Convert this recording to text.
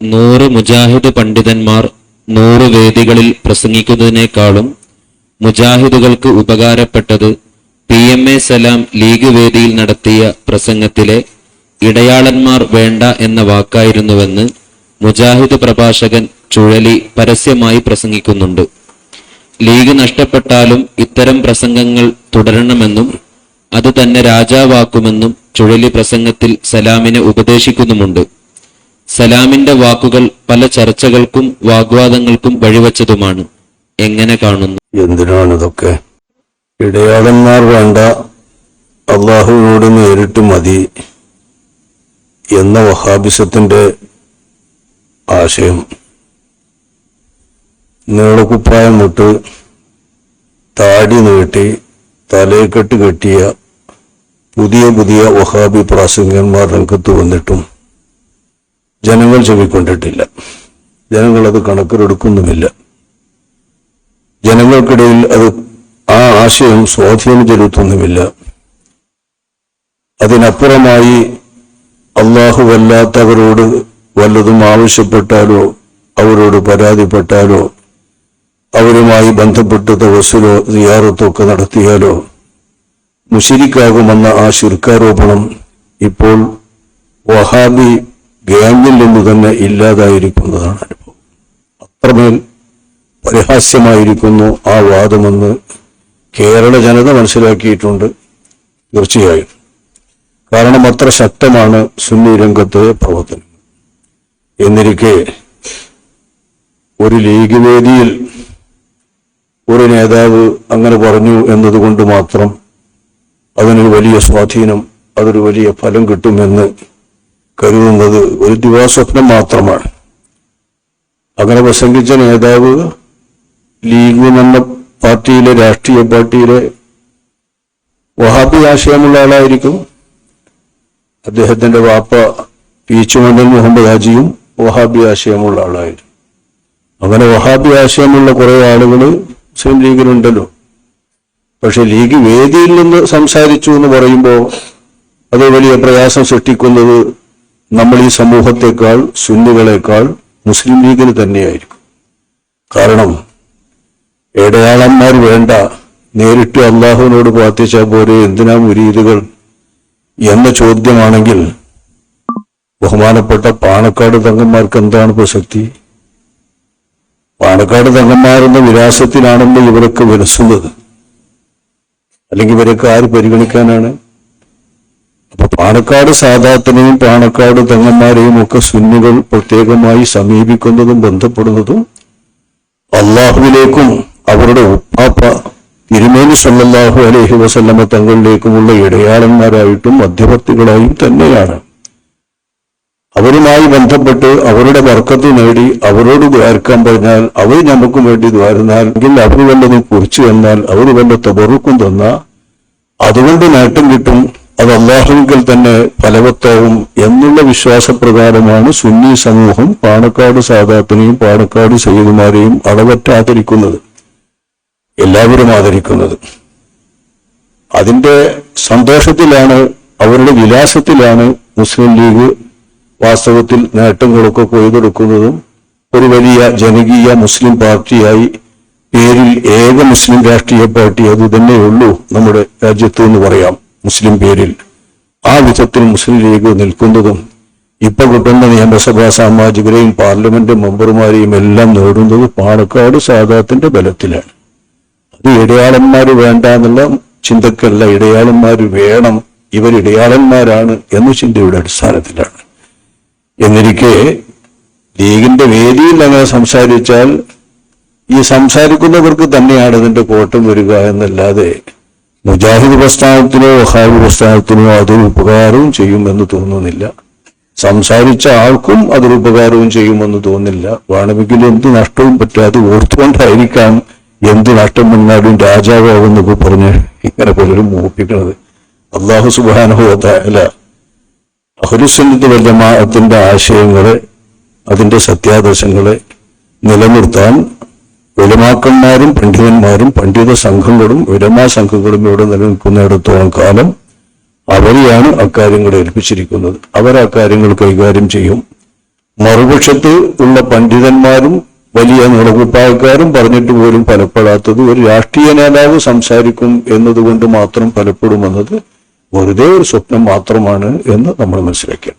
നൂറ് മുജാഹിദ് പണ്ഡിതന്മാർ നൂറ് വേദികളിൽ പ്രസംഗിക്കുന്നതിനേക്കാളും മുജാഹിദുകൾക്ക് ഉപകാരപ്പെട്ടത് P M A Salam league വേദിയിൽ നടത്തിയ പ്രസംഗത്തിലെ ഇടയാളന്മാർ വേണ്ട എന്ന വാക്കായിരുന്നുവെന്ന് മുജാഹിദ് പ്രഭാഷകൻ ചുഴലി പരസ്യമായി പ്രസംഗിക്കുന്നുണ്ട്. ലീഗ് നഷ്ടപ്പെട്ടാലും ഇത്തരം പ്രസംഗങ്ങൾ തുടരണമെന്നും അത് തന്നെ രാജാവാക്കുമെന്നും ചുഴലി പ്രസംഗത്തിൽ സലാമിനെ ഉപദേശിക്കുന്നുമുണ്ട്. സലാമിന്റെ വാക്കുകൾ പല ചർച്ചകൾക്കും വാഗ്വാദങ്ങൾക്കും വഴിവച്ചതുമാണ്. എങ്ങനെ കാണുന്നു? എന്തിനാണ് ഇതൊക്കെ ഇടയാളന്മാർ വേണ്ട. അള്ളാഹുവിനോട് നേരിട്ട് മതി എന്ന വഹാബിസത്തിന്റെ ആശയം. നീളക്കുപ്പായം മുട്ട് താടി നീട്ടി തലയെക്കെട്ട് കെട്ടിയ പുതിയ പുതിയ വഹാബി പ്രാസംഗികന്മാർ രംഗത്ത് വന്നിട്ടും ജനങ്ങൾ ചെവിക്കൊണ്ടിട്ടില്ല. ജനങ്ങൾ അത് കണക്കിലെടുക്കുന്നുമില്ല. ജനങ്ങൾക്കിടയിൽ അത് ആ ആശയം സ്വാധീനം ചെലുത്തുന്നുമില്ല. അതിനപ്പുറമായി അള്ളാഹു വല്ലാത്തവരോട് വല്ലതും ആവശ്യപ്പെട്ടാലോ അവരോട് പരാതിപ്പെട്ടാലോ അവരുമായി ബന്ധപ്പെട്ട് തവസ്സിലോ ഒക്കെ നടത്തിയാലോ മുഷിരിക്കാകുമെന്ന ആ ശുൽക്കാരോപണം ഇപ്പോൾ വഹാബി ഗ്യാങ്ങിൽ നിന്ന് തന്നെ ഇല്ലാതായിരിക്കുന്നതാണ് അനുഭവം. അത്രമേൽ പരിഹാസ്യമായിരിക്കുന്നു ആ വാദമെന്ന് കേരള ജനത മനസ്സിലാക്കിയിട്ടുണ്ട് തീർച്ചയായും. കാരണം അത്ര ശക്തമാണ് സുന്നി രംഗത്തെ പ്രവർത്തനം. എന്നിരിക്കെ ഒരു ലീഗ് വേദിയിൽ ഒരു നേതാവ് അങ്ങനെ പറഞ്ഞു എന്നതുകൊണ്ട് മാത്രം അതിനൊരു വലിയ സ്വാധീനം അതൊരു വലിയ ഫലം കിട്ടുമെന്ന് കരുതുന്നത് ഒരു ദിവാസ്വപ്നം മാത്രമാണ്. അങ്ങനെ പ്രസംഗിച്ച നേതാവ് ലീഗ് എന്ന പാർട്ടിയിലെ രാഷ്ട്രീയ പാർട്ടിയിലെ വഹാബി ആശയമുള്ള ആളായിരിക്കും. അദ്ദേഹത്തിന്റെ വാപ്പ പീച്ചുമണ്ടൽ മുഹമ്മദ് ഹാജിയും വഹാബി ആശയമുള്ള ആളായിരുന്നു. അങ്ങനെ വഹാബി ആശയമുള്ള കുറെ ആളുകൾ മുസ്ലിം ലീഗിലുണ്ടല്ലോ. പക്ഷെ ലീഗ് വേദിയിൽ നിന്ന് സംസാരിച്ചു എന്ന് പറയുമ്പോൾ അത് വലിയ പ്രയാസം സൃഷ്ടിക്കുന്നത് നമ്മൾ ഈ സമൂഹത്തെക്കാൾ സുന്നികളെക്കാൾ മുസ്ലിം ലീഗിന് തന്നെയായിരിക്കും. കാരണം ഇടയാളന്മാർ വേണ്ട നേരിട്ട് അള്ളാഹുവിനോട് പ്രാർത്ഥിച്ചാൽ പോരെ എന്തിനാ മുരീതുകൾ എന്ന ചോദ്യമാണെങ്കിൽ ബഹുമാനപ്പെട്ട പാണക്കാട് തങ്ങന്മാർക്ക് എന്താണ് പ്രസക്തി? പാണക്കാട് തങ്ങന്മാരെന്ന വിലാസത്തിലാണല്ലോ ഇവരൊക്കെ വിലസുന്നത് അല്ലെങ്കിൽ ഇവരൊക്കെ ആര് പരിഗണിക്കാനാണ്? അപ്പൊ പാണക്കാട് സാദാത്തിനെയും പാണക്കാട് തങ്ങന്മാരെയും ഒക്കെ സുന്നികൾ പ്രത്യേകമായി സമീപിക്കുന്നതും ബന്ധപ്പെടുന്നതും അള്ളാഹുവിലേക്കും അവരുടെ ഉപ്പാപ്പ തിരുമേനി സല്ലാഹു അലഹി വസല്ലമ തങ്ങളിലേക്കുമുള്ള ഇടയാളന്മാരായിട്ടും മധ്യവർത്തികളായും തന്നെയാണ്. അവരുമായി ബന്ധപ്പെട്ട് അവരുടെ വർക്കത്ത് നേടി അവരോട് ദ്വാരക്കാൻ പറഞ്ഞാൽ അവർ നമുക്ക് വേണ്ടി ദ്വാരുന്നാൽ അല്ലെങ്കിൽ അവർ വല്ലതും കുറിച്ചു തന്നാൽ അവർ വല്ല തബറുക്കും തന്നാൽ അതുകൊണ്ട് നേട്ടം കിട്ടും. അത് അള്ളാഹുവിൽ തന്നെ ഫലവത്താവും എന്നുള്ള വിശ്വാസപ്രകാരമാണ് സുന്നി സമൂഹം പാണക്കാട് സാദാത്തിനെയും പാണക്കാട് സയ്യിദുമാരെയും അളവറ്റ ആദരിക്കുന്നത് എല്ലാവരും ആദരിക്കുന്നത്. അതിന്റെ സന്തോഷത്തിലാണ് അവരുടെ വിലാസത്തിലാണ് മുസ്ലിം ലീഗ് വാസ്തവത്തിൽ നേട്ടങ്ങളൊക്കെ കൊയ്തെടുക്കുന്നതും ഒരു വലിയ ജനകീയ മുസ്ലിം പാർട്ടിയായി പേരിൽ ഏക മുസ്ലിം രാഷ്ട്രീയ പാർട്ടി അത് തന്നെയുള്ളൂ നമ്മുടെ രാജ്യത്ത് എന്ന് പറയാം. മുസ്ലിം പേരിൽ ആ വിധത്തിൽ മുസ്ലിം ലീഗ് നിൽക്കുന്നതും ഇപ്പൊ കിട്ടുന്ന നിയമസഭാ സാമാജികരെയും പാർലമെന്റ് മെമ്പർമാരെയും എല്ലാം നേടുന്നത് പാണക്കാട് സാദാത്തിന്റെ ബലത്തിലാണ്. അത് ഇടയാളന്മാർ വേണ്ട എന്നുള്ള ചിന്തക്കല്ല. ഇടയാളന്മാർ വേണം. ഇവർ ഇടയാളന്മാരാണ് എന്ന ചിന്തയുടെ അടിസ്ഥാനത്തിലാണ്. എന്നിരിക്കെ ലീഗിന്റെ വേദിയിൽ അങ്ങനെ സംസാരിച്ചാൽ ഈ സംസാരിക്കുന്നവർക്ക് തന്നെയാണ് ഇതിന്റെ കോട്ടം വരിക എന്നല്ലാതെ മുജാഹിദ് പ്രസ്ഥാനത്തിനോ വഹാബ് പ്രസ്ഥാനത്തിനോ അതൊരു ഉപകാരവും ചെയ്യുമെന്ന് തോന്നുന്നില്ല. സംസാരിച്ച ആൾക്കും അതൊരു ഉപകാരവും ചെയ്യുമെന്ന് തോന്നില്ല വേണമെങ്കിൽ എന്ത് നഷ്ടവും പറ്റാതെ ഓർത്തുകൊണ്ടായിരിക്കാം എന്ത് നഷ്ടം വന്നാലും രാജാവാകുന്നൊക്കെ പറഞ്ഞ് ഇങ്ങനെ പലരും മോഹിപ്പിക്കുന്നത്. അള്ളാഹു സുബാനുഭവത്തല്ല അഹുലുസന്നത്ത് വല്ലമാഅത്തിന്റെ ആശയങ്ങളെ അതിന്റെ സത്യാദർശങ്ങളെ നിലനിർത്താൻ ഉലമാക്കന്മാരും പണ്ഡിതന്മാരും പണ്ഡിത സംഘങ്ങളും ഉലമാ സംഘങ്ങളും ഇവിടെ നിലനിൽക്കുന്നിടത്തോളം കാലം അവരെയാണ് അക്കാര്യങ്ങൾ ഏൽപ്പിച്ചിരിക്കുന്നത്. അവർ അക്കാര്യങ്ങൾ കൈകാര്യം ചെയ്യും. മറുപക്ഷത്ത് ഉള്ള പണ്ഡിതന്മാരും വലിയ നുളകുപ്പായക്കാരും പറഞ്ഞിട്ട് പോലും ഫലപ്പെടാത്തത് ഒരു രാഷ്ട്രീയ നേതാവ് സംസാരിക്കും എന്നതുകൊണ്ട് മാത്രം ഫലപ്പെടുമെന്നത് വെറുതെ ഒരു സ്വപ്നം മാത്രമാണ് എന്ന് നമ്മൾ മനസ്സിലാക്കിയത്.